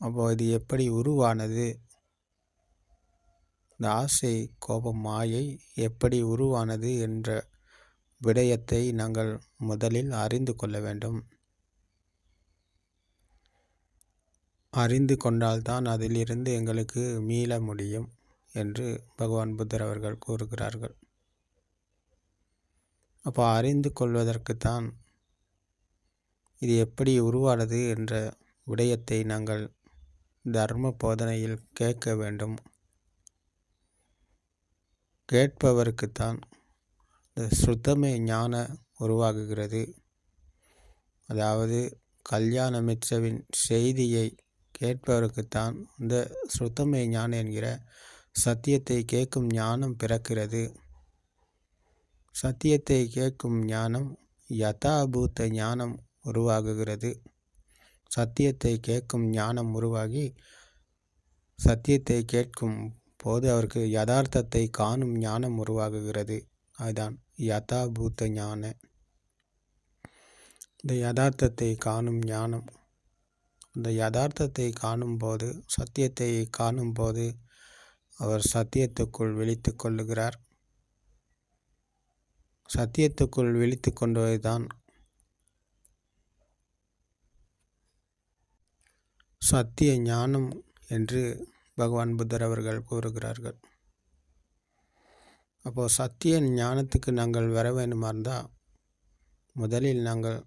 அப்போ இது எப்படி உருவானது? இந்த ஆசை கோபம் மாயை எப்படி உருவானது என்ற விடயத்தை நாங்கள் முதலில் அறிந்து கொள்ள வேண்டும். அறிந்து கொண்டால்தான் அதிலிருந்து எங்களுக்கு மீள முடியும் என்று பகவான் புத்தர் அவர்கள் கூறுகிறார்கள். அப்போ அறிந்து கொள்வதற்குத்தான் இது எப்படி உருவானது என்ற விடயத்தை நாங்கள் தர்ம போதனையில் கேட்க வேண்டும். கேட்பவருக்குத்தான் இந்த சுத்தமே ஞான உருவாகுகிறது. அதாவது கல்யாண மிச்சவின் செய்தியை கேட்பவருக்குத்தான் இந்த சுத்தமே ஞானம் என்கிற சத்தியத்தை கேட்கும் ஞானம் பிறக்கிறது. சத்தியத்தை கேட்கும் ஞானம் யதாபூத்த ஞானம் உருவாகுகிறது. சத்தியத்தை கேட்கும் ஞானம் உருவாகி சத்தியத்தை கேட்கும் போது அவருக்கு யதார்த்தத்தை காணும் ஞானம் உருவாகுகிறது. அதுதான் யதாபூத்த ஞான. இந்த யதார்த்தத்தை காணும் ஞானம். இந்த யதார்த்தத்தை காணும்போது சத்தியத்தை காணும்போது அவர் சத்தியத்துக்குள் விழித்து கொள்ளுகிறார். சத்தியத்துக்குள் விழித்து கொண்டதுதான் சத்திய ஞானம் என்று பகவான் புத்தர் அவர்கள் கூறுகிறார்கள். அப்போது சத்திய ஞானத்துக்கு நாங்கள் வர வேண்டுமா இருந்தால் முதலில் நாங்கள்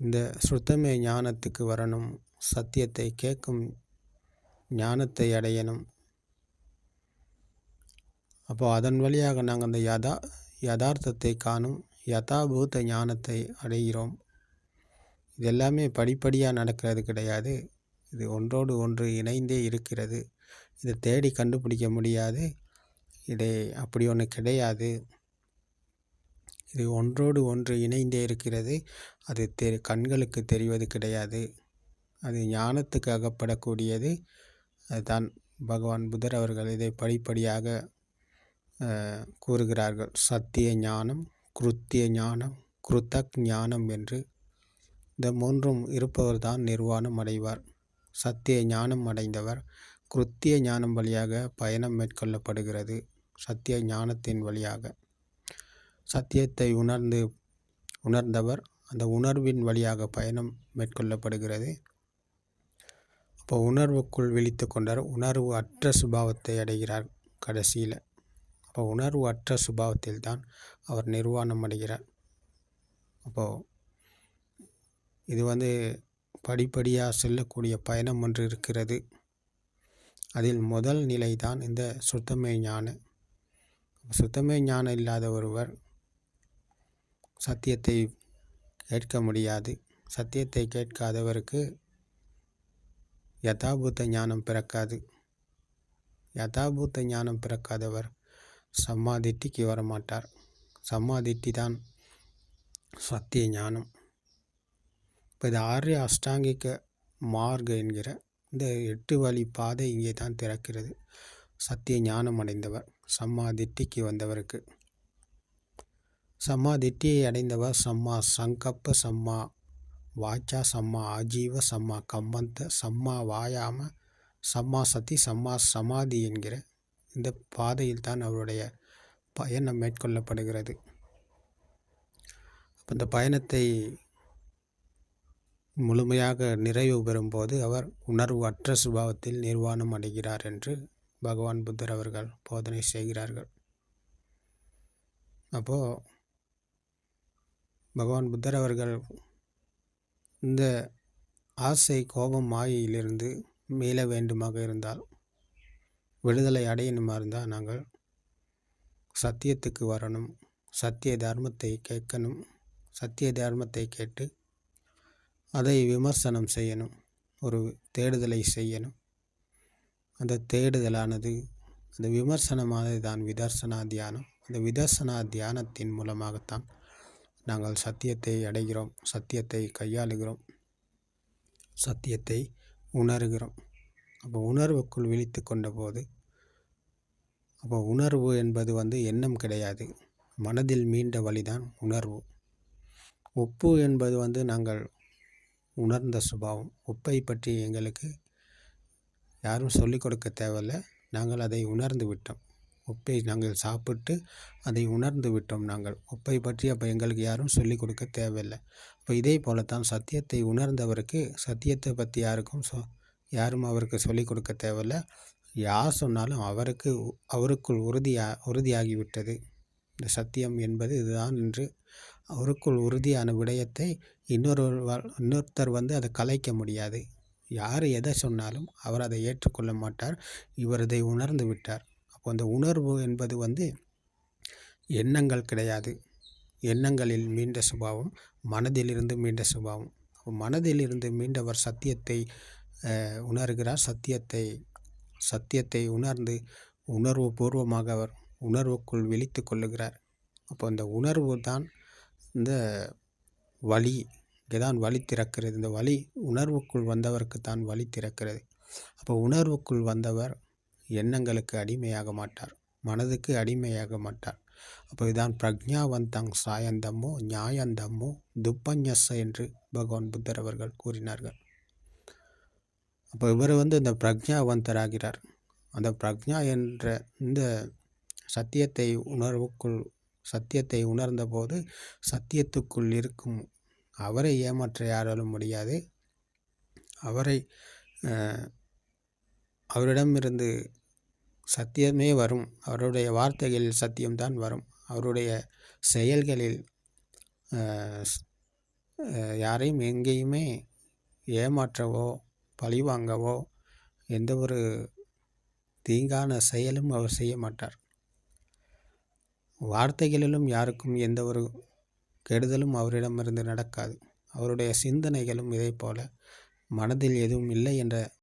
இந்த சுத்தமே ஞானத்துக்கு வரணும் சத்தியத்தை கேட்கும் ஞானத்தை அடையணும். அப்போது அதன் வழியாக நாங்கள் அந்த யதா யதார்த்தத்தை காணும் யதாபூத ஞானத்தை அடைகிறோம். இது எல்லாமே படிப்படியாக நடக்கிறது கிடையாது. இது ஒன்றோடு ஒன்று இணைந்தே இருக்கிறது. இதை தேடி கண்டுபிடிக்க முடியாது. இதை அப்படி ஒன்று கிடையாது. இது ஒன்றோடு ஒன்று இணைந்தே இருக்கிறது. அது தெ கண்களுக்கு தெரிவது கிடையாது. அது ஞானத்துக்கு அகப்படக்கூடியது. அதுதான் பகவான் புதர் அவர்கள் இதை படிப்படியாக கூறுகிறார்கள். சத்திய ஞானம் குருத்திய ஞானம் குருத்தக் ஞானம் என்று இந்த மூன்றும் இருப்பவர்தான் நிர்வாணம் அடைவார். சத்திய ஞானம் அடைந்தவர் குருத்திய ஞானம் வழியாக பயணம் மேற்கொள்ளப்படுகிறது. சத்திய ஞானத்தின் வழியாக. சத்தியத்தை உணர்ந்து உணர்ந்தவர் அந்த உணர்வின் வழியாக பயணம் மேற்கொள்ளப்படுகிறது. அப்போ உணர்வுக்குள் விழித்து கொண்டார் உணர்வு அற்ற சுபாவத்தை அடைகிறார் கடைசியில். அப்போ உணர்வு அற்ற சுபாவத்தில் தான் அவர் நிர்வாணம் அடைகிறார். அப்போது இது வந்து படிப்படியாக செல்லக்கூடிய பயணம் ஒன்று இருக்கிறது. அதில் முதல் நிலை தான் இந்த சுத்தமே ஞானம் சுத்தமே ஞானம் இல்லாத ஒருவர் சத்தியத்தை கேட்க முடியாது. சத்தியத்தை கேட்காதவருக்கு யதாபூத்த ஞானம் பிறக்காது. யதாபூத்த ஞானம் பிறக்காதவர் சம்மாதிட்டிக்கு வரமாட்டார். சம்மாதிட்டி தான் சத்திய ஞானம். இப்போ இது ஆர்ய அஷ்டாங்கிக்க மார்க் என்கிற இந்த எட்டு வழி பாதை இங்கே தான் திறக்கிறது. சத்திய ஞானம் அடைந்தவர் சம்மாதிட்டிக்கு வந்தவருக்கு. சம்மாதிட்டியை அடைந்தவர் சம்மா சங்கப்ப சம்மா வாச்சா சம்மா ஆஜீவ சம்மா கம்மந்த சம்மா வாயாம சம்மா சதி சம்மா சமாதி என்கிற இந்த பாதையில் தான் அவருடைய பயணம் மேற்கொள்ளப்படுகிறது. அப்போ இந்த பயணத்தை முழுமையாக நிறைவு பெறும்போது அவர் உணர்வு அற்ற சுபாவத்தில் நிர்வாணம் அடைகிறார் என்று பகவான் புத்தர் அவர்கள் போதனை செய்கிறார்கள். அப்போது பகவான் புத்தர் அவர்கள் இந்த ஆசை கோபம் மாயையிலிருந்து மீள வேண்டுமாக இருந்தால் விடுதலை அடையணுமா இருந்தால் நாங்கள் சத்தியத்துக்கு வரணும் சத்திய தர்மத்தை கேட்கணும் சத்திய தர்மத்தை கேட்டு அதை விமர்சனம் செய்யணும். ஒரு தேடுதலை செய்யணும். அந்த தேடுதலானது அந்த விமர்சனமானது தான் விதர்சனா தியானம். அந்த விதர்சனா தியானத்தின் மூலமாகத்தான் நாங்கள் சத்தியத்தை அடைகிறோம் சத்தியத்தை கையாளுகிறோம் சத்தியத்தை உணர்கிறோம். அப்போ உணர்வுக்குள் விழித்து கொண்ட போது அப்போ உணர்வு என்பது வந்து எண்ணம் கிடையாது. மனதில் மீண்ட வழிதான் உணர்வு. ஒப்பு என்பது வந்து நாங்கள் உணர்ந்த சுபாவம். உப்பை பற்றி எங்களுக்கு யாரும் சொல்லிக் கொடுக்க தேவையில்ல. நாங்கள் அதை உணர்ந்து விட்டோம். உப்பை நாங்கள் சாப்பிட்டு அதை உணர்ந்து விட்டோம் நாங்கள். உப்பை பற்றி அப்போ எங்களுக்கு யாரும் சொல்லிக் கொடுக்க தேவையில்லை. இப்போ இதே போலத்தான் சத்தியத்தை உணர்ந்தவருக்கு சத்தியத்தை பற்றி யாருக்கும் சொ யாரும் அவருக்கு சொல்லிக் கொடுக்க தேவையில்ல. யார் சொன்னாலும் அவருக்கு அவருக்குள் உறுதியா உறுதியாகிவிட்டது. இந்த சத்தியம் என்பது இதுதான் என்று அவருக்குள் உறுதியான விடயத்தை இன்னொரு இன்னொருத்தர் வந்து அதை கலைக்க முடியாது. யார் எதை சொன்னாலும் அவர் அதை ஏற்றுக்கொள்ள மாட்டார். இவர் இதை உணர்ந்து விட்டார். அப்போ அந்த உணர்வு என்பது வந்து எண்ணங்கள் கிடையாது. எண்ணங்களில் மீண்ட சுபாவம் மனதிலிருந்து மீண்ட சுபாவம். மனதிலிருந்து மீண்டவர் சத்தியத்தை உணர்கிறார். சத்தியத்தை சத்தியத்தை உணர்ந்து உணர்வு பூர்வமாக அவர் உணர்வுக்குள் விழித்து கொள்ளுகிறார். அப்போ அந்த உணர்வு தான் இந்த வழி இங்கே வழி திறக்கிறது. இந்த வழி உணர்வுக்குள் வந்தவருக்கு தான் வழி திறக்கிறது. அப்போ உணர்வுக்குள் வந்தவர் எண்ணங்களுக்கு அடிமையாக மாட்டார். மனதுக்கு அடிமையாக மாட்டார். அப்போ இதுதான் பிரக்ஞாவந்தங் சாயந்தமோ நியாயந்தமோ துப்பஞ்சஸ் என்று பகவான் புத்தர் அவர்கள் கூறினார்கள். அப்போ இவர் வந்து இந்த பிரக்ஞாவந்தராகிறார் அந்த பிரக்ஞா என்ற இந்த சத்தியத்தை உணர்வுக்குள் சத்தியத்தை உணர்ந்தபோது சத்தியத்துக்குள் இருக்கும். அவரை ஏமாற்ற யாராலும் முடியாது. அவரை அவரிடமிருந்து சத்தியமே வரும். அவருடைய வார்த்தைகளில் சத்தியம்தான் வரும். அவருடைய செயல்களில் யாரையும் எங்கேயுமே ஏமாற்றவோ பழிவாங்கவோ எந்த ஒரு தீங்கான செயலும் அவர் செய்ய மாட்டார். வார்த்தைகளிலும் யாருக்கும் எந்த ஒரு கெடுதலும் அவரிடமிருந்து நடக்காது. அவருடைய சிந்தனைகளும் இதைப்போல போல மனதில் எதுவும் இல்லை என்ற